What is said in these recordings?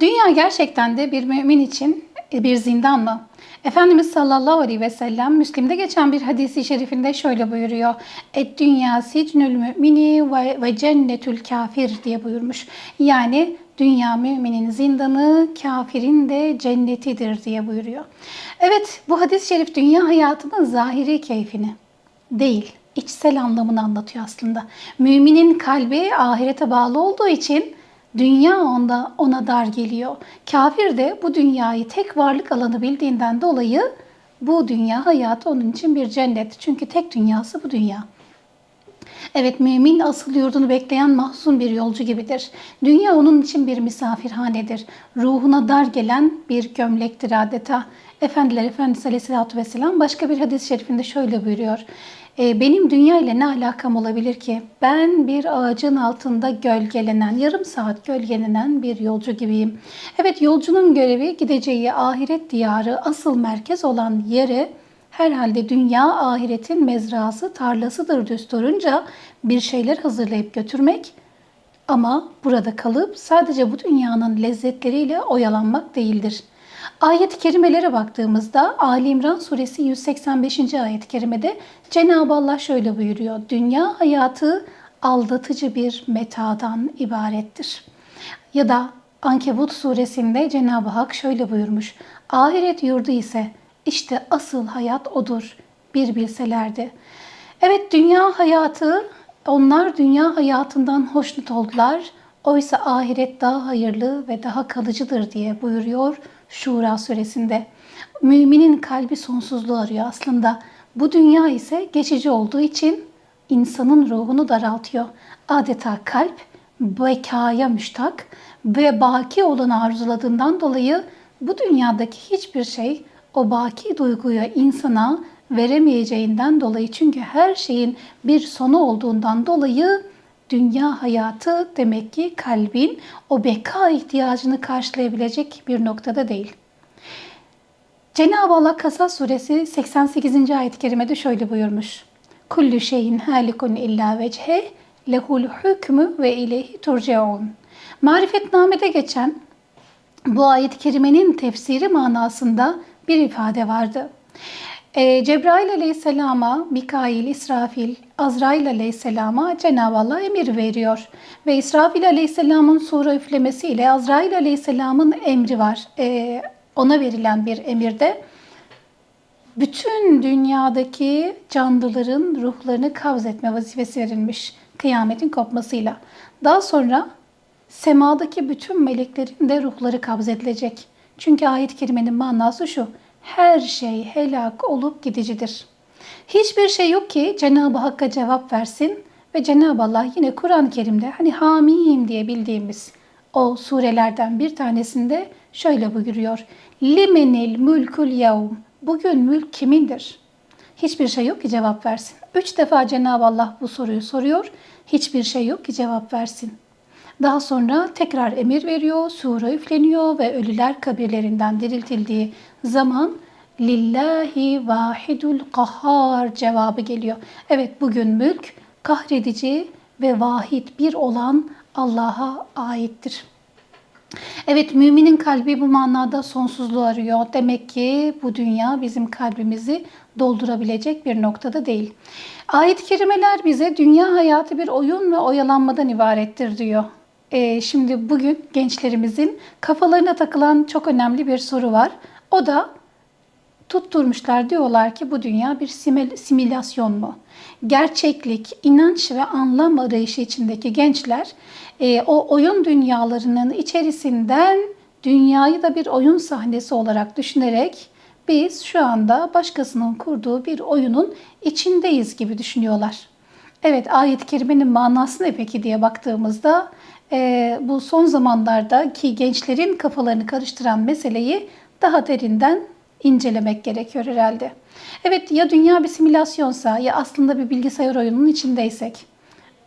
Dünya gerçekten de bir mümin için bir zindan mı? Efendimiz sallallahu aleyhi ve sellem Müslim'de geçen bir hadisi şerifinde şöyle buyuruyor. Et dünya sicnül mümini ve, ve cennetül kafir diye buyurmuş. Yani dünya müminin zindanı, kafirin de cennetidir diye buyuruyor. Evet bu hadis-i şerif dünya hayatının zahiri keyfini değil, içsel anlamını anlatıyor aslında. Müminin kalbi ahirete bağlı olduğu için Dünya onda ona dar geliyor. Kafir de bu dünyayı tek varlık alanı bildiğinden dolayı bu dünya hayatı onun için bir cennet. Çünkü tek dünyası bu dünya. Evet mümin asıl yurdunu bekleyen mahzun bir yolcu gibidir. Dünya onun için bir misafirhanedir. Ruhuna dar gelen bir gömlektir adeta. Efendiler Efendisi Aleyhisselatü Vesselam başka bir hadis-i şerifinde şöyle buyuruyor. E, benim dünya ile ne alakam olabilir ki? Ben bir ağacın altında gölgelenen, yarım saat gölgelenen bir yolcu gibiyim. Evet yolcunun görevi gideceği ahiret diyarı asıl merkez olan yere herhalde dünya ahiretin mezrası, tarlasıdır düsturunca bir şeyler hazırlayıp götürmek ama burada kalıp sadece bu dünyanın lezzetleriyle oyalanmak değildir. Ayet-i kerimelere baktığımızda Ali İmran suresi 185. ayet-i kerimede Cenab-ı Allah şöyle buyuruyor. Dünya hayatı aldatıcı bir metadan ibarettir. Ya da Ankebut suresinde Cenab-ı Hak şöyle buyurmuş. Ahiret yurdu ise işte asıl hayat odur. Bir bilselerdi. Evet dünya hayatı, onlar dünya hayatından hoşnut oldular. Oysa ahiret daha hayırlı ve daha kalıcıdır diye buyuruyor Şura suresinde. Müminin kalbi sonsuzluğu arıyor aslında. Bu dünya ise geçici olduğu için insanın ruhunu daraltıyor. Adeta kalp bekaya müştak ve baki olanı arzuladığından dolayı bu dünyadaki hiçbir şey o baki duyguyu insana veremeyeceğinden dolayı çünkü her şeyin bir sonu olduğundan dolayı dünya hayatı demek ki kalbin o beka ihtiyacını karşılayabilecek bir noktada değil. Cenab-ı Allah Kasas suresi 88. ayet-i kerimede şöyle buyurmuş. Kullu şeyin halikun illa vechhe lehul hükmü ve ileyhi turcaun. Marifetnamede geçen bu ayet-i kerimenin tefsiri manasında bir ifade vardı. E, Cebrail aleyhisselama, Mikail, İsrafil, Azrail aleyhisselama Cenab-ı Allah emir veriyor. Ve İsrafil aleyhisselamın sura üflemesiyle Azrail aleyhisselamın emri var. E, ona verilen bir emirde bütün dünyadaki canlıların ruhlarını kavz etme vazifesi verilmiş kıyametin kopmasıyla. Daha sonra semadaki bütün meleklerin de ruhları kabz edilecek. Çünkü ayet-i kerimenin manası şu her şey helak olup gidicidir. Hiçbir şey yok ki Cenab-ı Hakk'a cevap versin ve Cenab-ı Allah yine Kur'an-ı Kerim'de hani hamim diye bildiğimiz o surelerden bir tanesinde şöyle buyuruyor. Limenil mülkül yevm. Bugün mülk kimindir? Hiçbir şey yok ki cevap versin. Üç defa Cenab-ı Allah bu soruyu soruyor. Hiçbir şey yok ki cevap versin. Daha sonra tekrar emir veriyor, sure üfleniyor ve ölüler kabirlerinden diriltildiği zaman lillahi vahidul kahhar cevabı geliyor. Evet bugün mülk kahredici ve vahid bir olan Allah'a aittir. Evet müminin kalbi bu manada sonsuzluğu arıyor. Demek ki bu dünya bizim kalbimizi doldurabilecek bir noktada değil. Ayet-i kerimeler bize dünya hayatı bir oyun ve oyalanmadan ibarettir diyor. Ee, şimdi bugün gençlerimizin kafalarına takılan çok önemli bir soru var. O da tutturmuşlar diyorlar ki bu dünya bir simülasyon mu? Gerçeklik, inanç ve anlam arayışı içindeki gençler e, o oyun dünyalarının içerisinden dünyayı da bir oyun sahnesi olarak düşünerek biz şu anda başkasının kurduğu bir oyunun içindeyiz gibi düşünüyorlar. Evet ayet-i kerimenin manası ne peki diye baktığımızda e, bu son zamanlarda ki gençlerin kafalarını karıştıran meseleyi daha derinden incelemek gerekiyor herhalde. Evet ya dünya bir simülasyonsa ya aslında bir bilgisayar oyununun içindeysek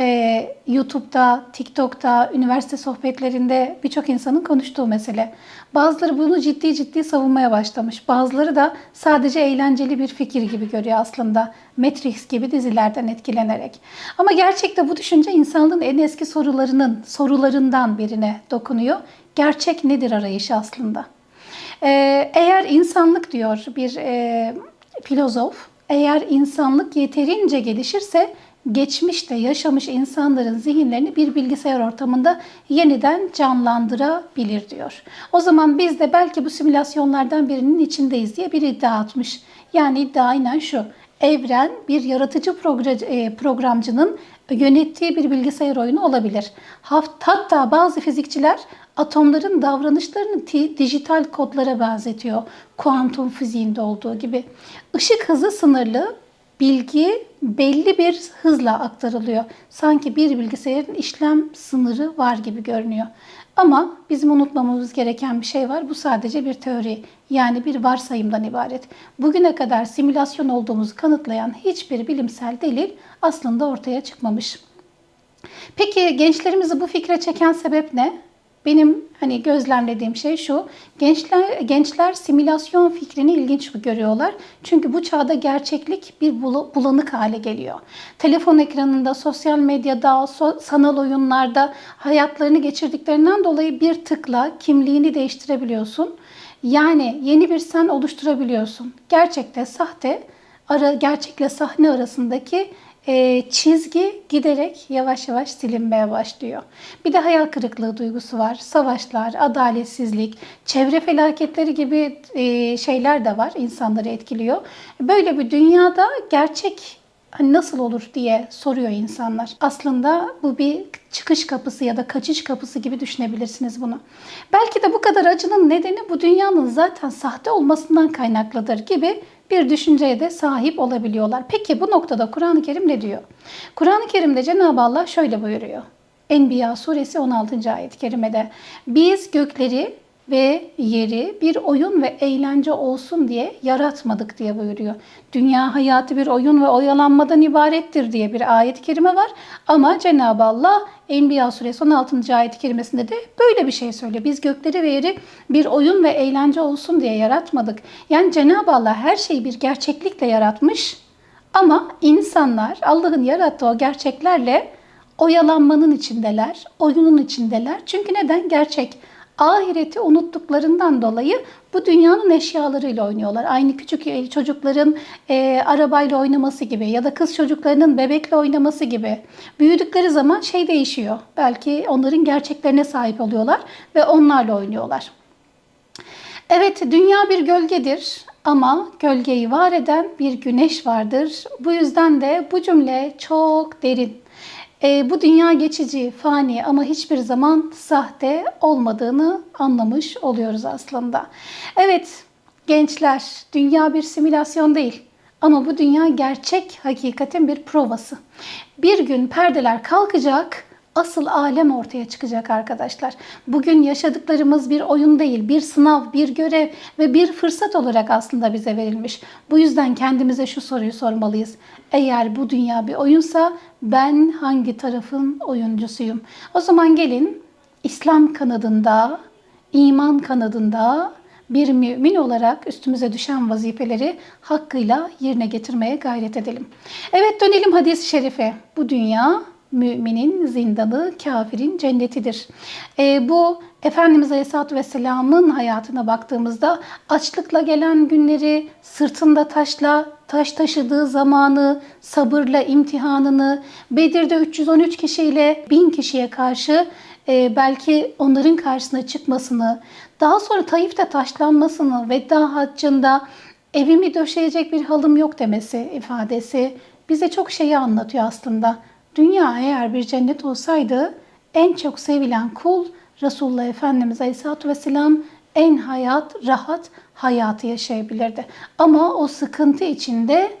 e, YouTube'da, TikTok'ta, üniversite sohbetlerinde birçok insanın konuştuğu mesele. Bazıları bunu ciddi ciddi savunmaya başlamış. Bazıları da sadece eğlenceli bir fikir gibi görüyor aslında. Matrix gibi dizilerden etkilenerek. Ama gerçekte bu düşünce insanlığın en eski sorularının sorularından birine dokunuyor gerçek nedir arayışı aslında. Ee, eğer insanlık diyor bir e, filozof, eğer insanlık yeterince gelişirse geçmişte yaşamış insanların zihinlerini bir bilgisayar ortamında yeniden canlandırabilir diyor. O zaman biz de belki bu simülasyonlardan birinin içindeyiz diye bir iddia atmış. Yani iddia aynen şu. Evren bir yaratıcı e, programcının yönettiği bir bilgisayar oyunu olabilir. Hatta bazı fizikçiler atomların davranışlarını dijital kodlara benzetiyor. Kuantum fiziğinde olduğu gibi. Işık hızı sınırlı, bilgi belli bir hızla aktarılıyor. Sanki bir bilgisayarın işlem sınırı var gibi görünüyor. Ama bizim unutmamamız gereken bir şey var. Bu sadece bir teori. Yani bir varsayımdan ibaret. Bugüne kadar simülasyon olduğumuzu kanıtlayan hiçbir bilimsel delil aslında ortaya çıkmamış. Peki gençlerimizi bu fikre çeken sebep ne? Benim hani gözlemlediğim şey şu. Gençler gençler simülasyon fikrini ilginç görüyorlar. Çünkü bu çağda gerçeklik bir bulanık hale geliyor. Telefon ekranında, sosyal medyada, sanal oyunlarda hayatlarını geçirdiklerinden dolayı bir tıkla kimliğini değiştirebiliyorsun. Yani yeni bir sen oluşturabiliyorsun. Gerçekte sahte, ara, gerçekle sahne arasındaki e, çizgi giderek yavaş yavaş silinmeye başlıyor. Bir de hayal kırıklığı duygusu var. Savaşlar, adaletsizlik, çevre felaketleri gibi e, şeyler de var. insanları etkiliyor. Böyle bir dünyada gerçek hani nasıl olur diye soruyor insanlar. Aslında bu bir çıkış kapısı ya da kaçış kapısı gibi düşünebilirsiniz bunu. Belki de bu kadar acının nedeni bu dünyanın zaten sahte olmasından kaynaklıdır gibi bir düşünceye de sahip olabiliyorlar. Peki bu noktada Kur'an-ı Kerim ne diyor? Kur'an-ı Kerim'de Cenab-ı Allah şöyle buyuruyor. Enbiya suresi 16. ayet-i kerimede biz gökleri ve yeri bir oyun ve eğlence olsun diye yaratmadık diye buyuruyor. Dünya hayatı bir oyun ve oyalanmadan ibarettir diye bir ayet-i kerime var. Ama Cenab-ı Allah Enbiya suresi 16. ayet-i kerimesinde de böyle bir şey söylüyor. Biz gökleri ve yeri bir oyun ve eğlence olsun diye yaratmadık. Yani Cenab-ı Allah her şeyi bir gerçeklikle yaratmış. Ama insanlar Allah'ın yarattığı o gerçeklerle oyalanmanın içindeler, oyunun içindeler. Çünkü neden? Gerçek ahireti unuttuklarından dolayı bu dünyanın eşyalarıyla oynuyorlar. Aynı küçük çocukların e, arabayla oynaması gibi ya da kız çocuklarının bebekle oynaması gibi. Büyüdükleri zaman şey değişiyor. Belki onların gerçeklerine sahip oluyorlar ve onlarla oynuyorlar. Evet, dünya bir gölgedir ama gölgeyi var eden bir güneş vardır. Bu yüzden de bu cümle çok derin. E, bu dünya geçici, fani ama hiçbir zaman sahte olmadığını anlamış oluyoruz aslında. Evet gençler, dünya bir simülasyon değil. Ama bu dünya gerçek hakikatin bir provası. Bir gün perdeler kalkacak asıl alem ortaya çıkacak arkadaşlar. Bugün yaşadıklarımız bir oyun değil, bir sınav, bir görev ve bir fırsat olarak aslında bize verilmiş. Bu yüzden kendimize şu soruyu sormalıyız. Eğer bu dünya bir oyunsa ben hangi tarafın oyuncusuyum? O zaman gelin İslam kanadında, iman kanadında bir mümin olarak üstümüze düşen vazifeleri hakkıyla yerine getirmeye gayret edelim. Evet dönelim hadis-i şerife. Bu dünya müminin zindanı, kafirin cennetidir. E, bu Efendimiz Aleyhisselatü Vesselam'ın hayatına baktığımızda açlıkla gelen günleri, sırtında taşla, taş taşıdığı zamanı, sabırla imtihanını, Bedir'de 313 kişiyle 1000 kişiye karşı e, belki onların karşısına çıkmasını, daha sonra Taif'te taşlanmasını, veda haccında evimi döşeyecek bir halım yok demesi ifadesi bize çok şeyi anlatıyor aslında. Dünya eğer bir cennet olsaydı en çok sevilen kul Resulullah Efendimiz Aleyhisselatü Vesselam en hayat, rahat hayatı yaşayabilirdi. Ama o sıkıntı içinde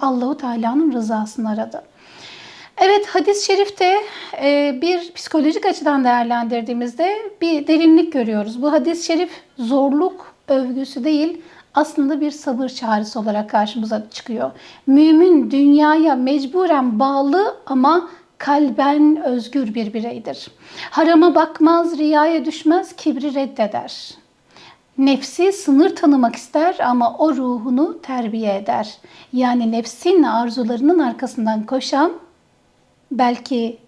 Allahu Teala'nın rızasını aradı. Evet hadis-i şerifte e, bir psikolojik açıdan değerlendirdiğimizde bir derinlik görüyoruz. Bu hadis-i şerif zorluk övgüsü değil aslında bir sabır çağrısı olarak karşımıza çıkıyor. Mümin dünyaya mecburen bağlı ama kalben özgür bir bireydir. Harama bakmaz, riyaya düşmez, kibri reddeder. Nefsi sınır tanımak ister ama o ruhunu terbiye eder. Yani nefsin arzularının arkasından koşan, belki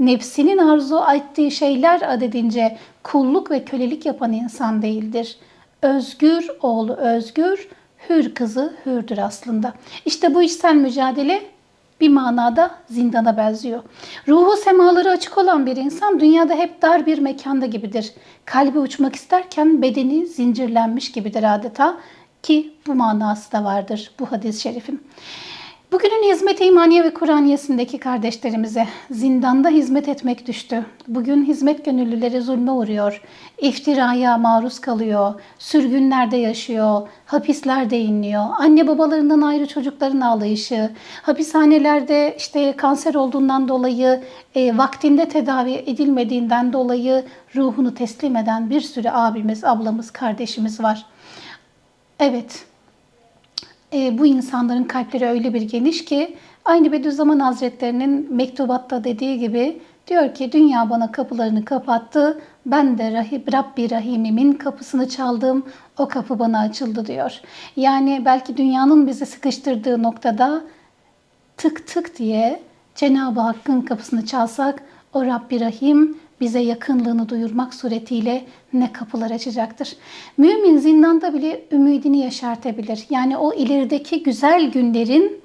nefsinin arzu ettiği şeyler adedince kulluk ve kölelik yapan insan değildir. Özgür oğlu özgür, hür kızı hürdür aslında. İşte bu içsel mücadele bir manada zindana benziyor. Ruhu semaları açık olan bir insan dünyada hep dar bir mekanda gibidir. Kalbi uçmak isterken bedeni zincirlenmiş gibidir adeta ki bu manası da vardır bu hadis-i şerifin. Bugünün hizmet imaniye ve Kur'aniyesindeki kardeşlerimize zindanda hizmet etmek düştü. Bugün hizmet gönüllüleri zulme uğruyor. iftiraya maruz kalıyor. Sürgünlerde yaşıyor. Hapislerde inliyor. Anne babalarından ayrı çocukların ağlayışı. Hapishanelerde işte kanser olduğundan dolayı e, vaktinde tedavi edilmediğinden dolayı ruhunu teslim eden bir sürü abimiz, ablamız, kardeşimiz var. Evet, e, bu insanların kalpleri öyle bir geniş ki aynı Bediüzzaman Hazretlerinin mektubatta dediği gibi diyor ki dünya bana kapılarını kapattı. Ben de Rahib, Rabbi Rahim'imin kapısını çaldım. O kapı bana açıldı diyor. Yani belki dünyanın bizi sıkıştırdığı noktada tık tık diye Cenab-ı Hakk'ın kapısını çalsak o Rabbi Rahim bize yakınlığını duyurmak suretiyle ne kapılar açacaktır. Mümin zindanda bile ümidini yaşartabilir. Yani o ilerideki güzel günlerin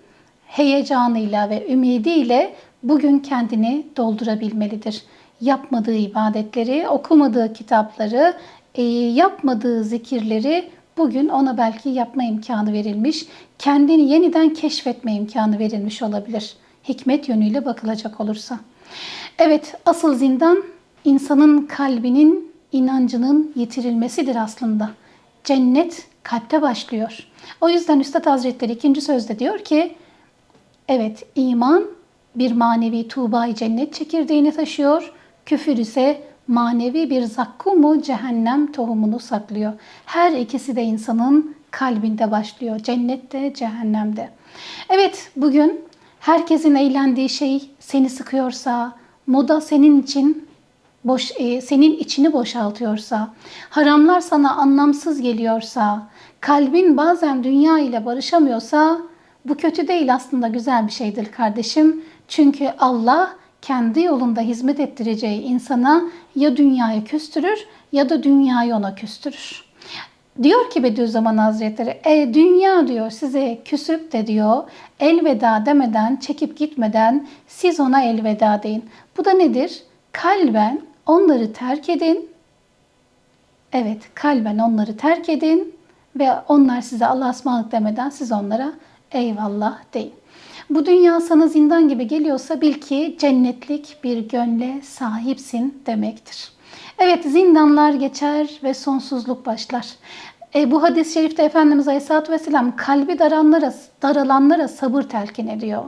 heyecanıyla ve ümidiyle bugün kendini doldurabilmelidir. Yapmadığı ibadetleri, okumadığı kitapları, e, yapmadığı zikirleri bugün ona belki yapma imkanı verilmiş, kendini yeniden keşfetme imkanı verilmiş olabilir. Hikmet yönüyle bakılacak olursa. Evet, asıl zindan insanın kalbinin, inancının yitirilmesidir aslında. Cennet kalpte başlıyor. O yüzden Üstad Hazretleri ikinci sözde diyor ki, evet iman bir manevi tuğbayı cennet çekirdeğini taşıyor, küfür ise manevi bir zakkumu cehennem tohumunu saklıyor. Her ikisi de insanın kalbinde başlıyor. Cennette, cehennemde. Evet bugün herkesin eğlendiği şey seni sıkıyorsa, moda senin için boş e, senin içini boşaltıyorsa, haramlar sana anlamsız geliyorsa, kalbin bazen dünya ile barışamıyorsa bu kötü değil aslında güzel bir şeydir kardeşim. Çünkü Allah kendi yolunda hizmet ettireceği insana ya dünyayı küstürür ya da dünyayı ona küstürür. Diyor ki Bediüzzaman Hazretleri, e dünya diyor size küsüp de diyor elveda demeden, çekip gitmeden siz ona elveda deyin. Bu da nedir? Kalben onları terk edin. Evet, kalben onları terk edin ve onlar size Allah'a ısmarladık demeden siz onlara eyvallah deyin. Bu dünya sana zindan gibi geliyorsa bil ki cennetlik bir gönle sahipsin demektir. Evet zindanlar geçer ve sonsuzluk başlar. E, bu hadis-i şerifte Efendimiz Aleyhisselatü Vesselam kalbi daranlara, daralanlara sabır telkin ediyor.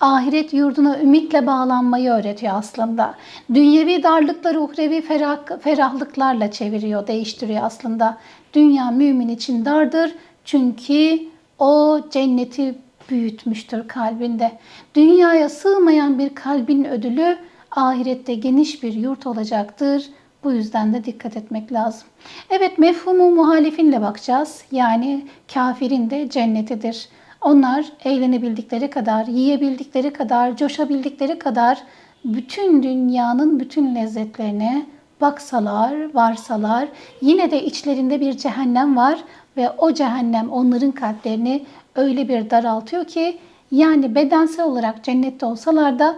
Ahiret yurduna ümitle bağlanmayı öğretiyor aslında. Dünyevi darlıkları uhrevi ferah, ferahlıklarla çeviriyor, değiştiriyor aslında. Dünya mümin için dardır çünkü o cenneti büyütmüştür kalbinde. Dünyaya sığmayan bir kalbin ödülü ahirette geniş bir yurt olacaktır. Bu yüzden de dikkat etmek lazım. Evet mefhumu muhalifinle bakacağız. Yani kafirin de cennetidir. Onlar eğlenebildikleri kadar, yiyebildikleri kadar, coşabildikleri kadar bütün dünyanın bütün lezzetlerine baksalar, varsalar yine de içlerinde bir cehennem var ve o cehennem onların kalplerini öyle bir daraltıyor ki yani bedensel olarak cennette olsalar da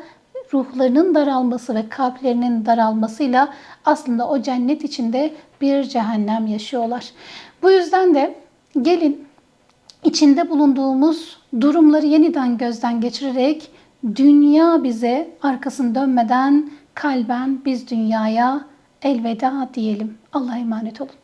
ruhlarının daralması ve kalplerinin daralmasıyla aslında o cennet içinde bir cehennem yaşıyorlar. Bu yüzden de gelin içinde bulunduğumuz durumları yeniden gözden geçirerek dünya bize arkasını dönmeden kalben biz dünyaya elveda diyelim. Allah'a emanet olun.